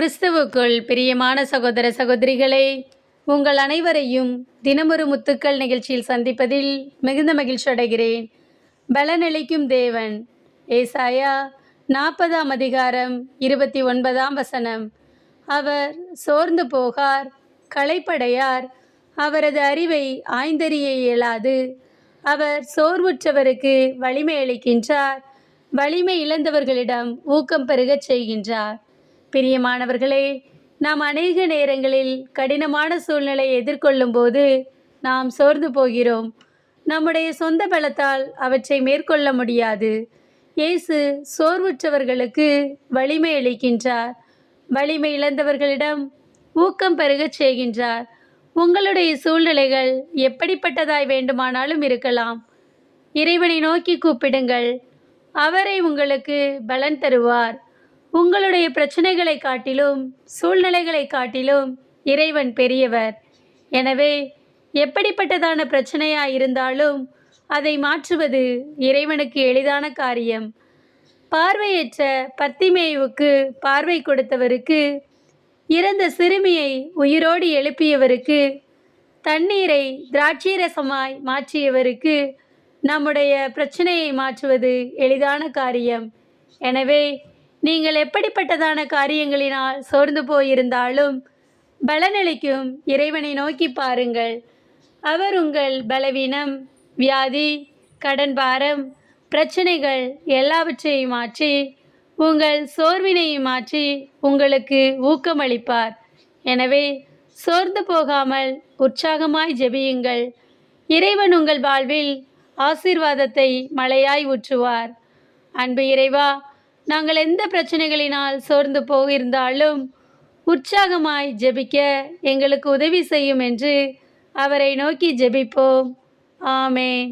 கிறிஸ்துவுக்குள் பிரியமான சகோதர சகோதரிகளே உங்கள் அனைவரையும் தினமொரு முத்துக்கள் நிகழ்ச்சியில் சந்திப்பதில் மிகுந்த மகிழ்ச்சி அடைகிறேன். பலனளிக்கும் தேவன் ஏசாயா நாற்பதாம் அதிகாரம் இருபத்தி ஒன்பதாம் வசனம். அவர் சோர்ந்து போகார் களைப்படையார் அவரது அறிவை ஆய்ந்தறிய இயலாது. அவர் சோர்வுற்றவருக்கு வலிமை அளிக்கின்றார் வலிமை இழந்தவர்களிடம் ஊக்கம் பெருகச் செய்கின்றார். பிரியமானவர்களே நாம் அநேக நேரங்களில் கடினமான சூழ்நிலையை எதிர்கொள்ளும் போது நாம் சோர்ந்து போகிறோம். நம்முடைய சொந்த பலத்தால் அவற்றை மேற்கொள்ள முடியாது. இயேசு சோர்வுற்றவர்களுக்கு வலிமை அளிக்கின்றார். வலிமை இழந்தவர்களிடம் ஊக்கம் பெருகச் செய்கின்றார். உங்களுடைய சூழ்நிலைகள் எப்படிப்பட்டதாய் வேண்டுமானாலும் இருக்கலாம். இறைவனை நோக்கி கூப்பிடுங்கள். அவரை உங்களுக்கு பலன் தருவார். உங்களுடைய பிரச்சனைகளை காட்டிலும் சூழ்நிலைகளை காட்டிலும் இறைவன் பெரியவர். எனவே எப்படிப்பட்டதான பிரச்சனையாக இருந்தாலும் அதை மாற்றுவது இறைவனுக்கு எளிதான காரியம். பார்வையற்ற பத்திமேயுவுக்கு பார்வை கொடுத்தவருக்கு இறந்த சிறுமியை உயிரோடு எழுப்பியவருக்கு தண்ணீரை திராட்சீரசமாய் மாற்றியவருக்கு நம்முடைய பிரச்சனையை மாற்றுவது எளிதான காரியம். எனவே நீங்கள் எப்படிப்பட்டதான காரியங்களினால் சோர்ந்து போயிருந்தாலும் பலனளிக்கும் இறைவனை நோக்கி பாருங்கள். அவர் உங்கள் பலவீனம் வியாதி கடன் பாரம் பிரச்சனைகள் எல்லாவற்றையும் மாற்றி உங்கள் சோர்வினையும் மாற்றி உங்களுக்கு ஊக்கமளிப்பார். எனவே சோர்ந்து போகாமல் உற்சாகமாய் ஜெபியுங்கள். இறைவன் உங்கள் வாழ்வில் ஆசீர்வாதத்தை மழையாய் ஊற்றுவார். அன்பு இறைவா நாங்கள் எந்த பிரச்சனைகளினால் சோர்ந்து போயிருந்தாலும் உற்சாகமாய் ஜெபிக்க எங்களுக்கு உதவி செய்யும் என்று அவரை நோக்கி ஜெபிப்போம். ஆமேன்.